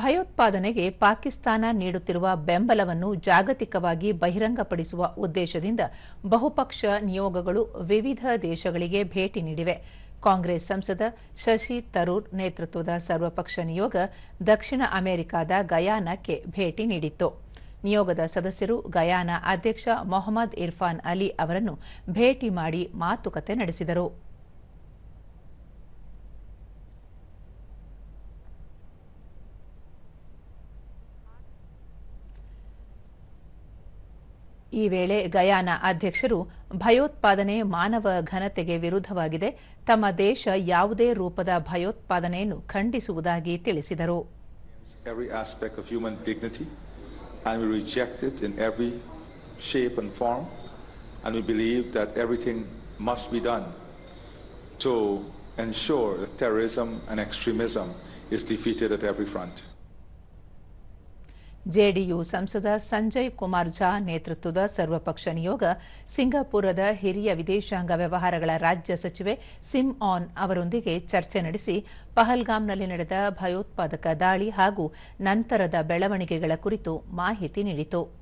ಭಯೋತ್ಪಾದನೆಗೆ ಪಾಕಿಸ್ತಾನ ನೀಡುತ್ತಿರುವ ಬೆಂಬಲವನ್ನು ಜಾಗತಿಕವಾಗಿ ಬಹಿರಂಗಪಡಿಸುವ ಉದ್ದೇಶದಿಂದ ಬಹುಪಕ್ಷ ನಿಯೋಗಗಳು ವಿವಿಧ ದೇಶಗಳಿಗೆ ಭೇಟಿ ನೀಡಿವೆ. ಕಾಂಗ್ರೆಸ್ ಸಂಸದ ಶಶಿ ತರೂರ್ ನೇತೃತ್ವದ ಸರ್ವಪಕ್ಷ ನಿಯೋಗ ದಕ್ಷಿಣ ಅಮೆರಿಕಾದ ಗಯಾನಕ್ಕೆ ಭೇಟಿ ನೀಡಿತ್ತು. ನಿಯೋಗದ ಸದಸ್ಯರು ಗಯಾನ ಅಧ್ಯಕ್ಷ ಮೊಹಮ್ಮದ್ ಇರ್ಫಾನ್ ಅಲಿ ಅವರನ್ನು ಭೇಟಿ ಮಾಡಿ ಮಾತುಕತೆ ನಡೆಸಿದರು. ಈ ವೇಳೆ ಗಯಾನ ಅಧ್ಯಕ್ಷರು ಭಯೋತ್ಪಾದನೆ ಮಾನವ ಘನತೆಗೆ ವಿರುದ್ಧವಾಗಿದೆ ತಮ್ಮ ದೇಶ ಯಾವುದೇ ರೂಪದ ಭಯೋತ್ಪಾದನೆಯನ್ನು ಖಂಡಿಸುವುದಾಗಿ ತಿಳಿಸಿದರು to ensure that terrorism and extremism is defeated at every front. JDU ಸಂಸದ ಸಂಜಯ್ ಕುಮಾರ್ ಝಾ ನೇತೃತ್ವದ ಸರ್ವಪಕ್ಷ ನಿಯೋಗ ಸಿಂಗಾಪುರದ ಹಿರಿಯ ವಿದೇಶಾಂಗ ವ್ಯವಹಾರಗಳ ರಾಜ್ಯ ಸಚಿವೆ ಸಿಮ್ ಆನ್ ಅವರೊಂದಿಗೆ ಚರ್ಚೆ ನಡೆಸಿ ಪಹಲ್ಗಾಮ್ನಲ್ಲಿ ನಡೆದ ಭಯೋತ್ಪಾದಕ ದಾಳಿ ಹಾಗೂ ನಂತರದ ಬೆಳವಣಿಗೆಗಳ ಕುರಿತು ಮಾಹಿತಿ ನೀಡಿತು.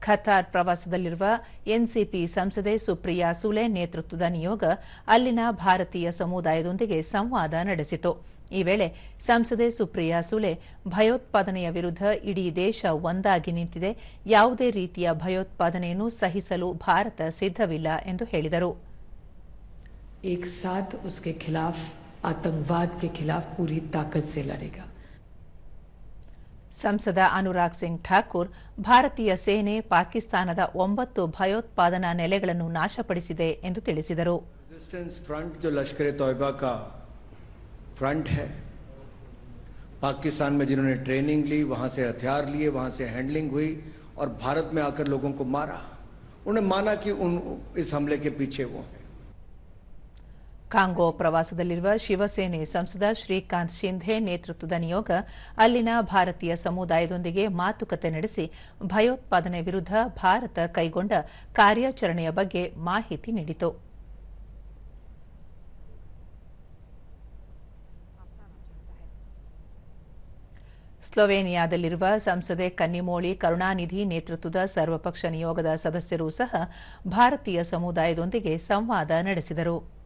ಖತಾರ್ ಪ್ರವಾಸದಲ್ಲಿರುವ ಎನ್ಸಿಪಿ ಸಂಸದೆ ಸುಪ್ರಿಯಾ ಸುಲೆ ನೇತೃತ್ವದ ನಿಯೋಗ ಅಲ್ಲಿನ ಭಾರತೀಯ ಸಮುದಾಯದೊಂದಿಗೆ ಸಂವಾದ ನಡೆಸಿತು ಈ ವೇಳೆ ಸಂಸದೆ ಸುಪ್ರಿಯಾ ಸುಲೆ ಭಯೋತ್ಪಾದನೆಯ ವಿರುದ್ಧ ಇಡೀ ದೇಶ ಒಂದಾಗಿ ನಿಂತಿದೆ ಯಾವುದೇ ರೀತಿಯ ಭಯೋತ್ಪಾದನೆಯನ್ನು ಸಹಿಸಲು ಭಾರತ ಸಿದ್ಧವಿಲ್ಲ ಎಂದು ಹೇಳಿದರು एक साथ उसके खिलाफ आतंकवाद के खिलाफ पूरी ताकत से लड़ेगा ಸಂಸದ ಅನುರಾಗ್ ಸಿಂಗ್ ಠಾಕೂರ್ ಭಾರತೀಯ ಸೇನೆ ಪಾಕಿಸ್ತಾನದ ಒಂಬತ್ತು ಭಯೋತ್ಪಾದನಾ ನೆಲೆಗಳನ್ನು ನಾಶಪಡಿಸಿದೆ ಎಂದು ತಿಳಿಸಿದರು रेजिस्टेंस फ्रंट जो लश्कर तोयबा का फ्रंट है पाकिस्तान में जिन्होंने ट्रेनिंग ली वहां से हथियार लिए वहां से हैंडलिंग हुई और भारत में आकर लोगों को मारा उन्हें माना कि उन इस हमले के पीछे वो हैं ಕಾಂಗೋ ಪ್ರವಾಸದಲ್ಲಿರುವ ಶಿವಸೇನೆ ಸಂಸದ ಶ್ರೀಕಾಂತ್ ಶಿಂಧೆ ನೇತೃತ್ವದ ನಿಯೋಗ ಅಲ್ಲಿನ ಭಾರತೀಯ ಸಮುದಾಯದೊಂದಿಗೆ ಮಾತುಕತೆ ನಡೆಸಿ ಭಯೋತ್ಪಾದನೆ ವಿರುದ್ಧ ಭಾರತ ಕೈಗೊಂಡ ಕಾರ್ಯಾಚರಣೆಯ ಬಗ್ಗೆ ಮಾಹಿತಿ ನೀಡಿತು. ಸ್ಲೋವೇನಿಯಾದಲ್ಲಿರುವ ಸಂಸದೆ ಕನ್ನಿಮೋಳಿ ಕರುಣಾನಿಧಿ ನೇತೃತ್ವದ ಸರ್ವಪಕ್ಷ ನಿಯೋಗದ ಸದಸ್ಯರೂ ಸಹ ಭಾರತೀಯ ಸಮುದಾಯದೊಂದಿಗೆ ಸಂವಾದ ನಡೆಸಿದರು.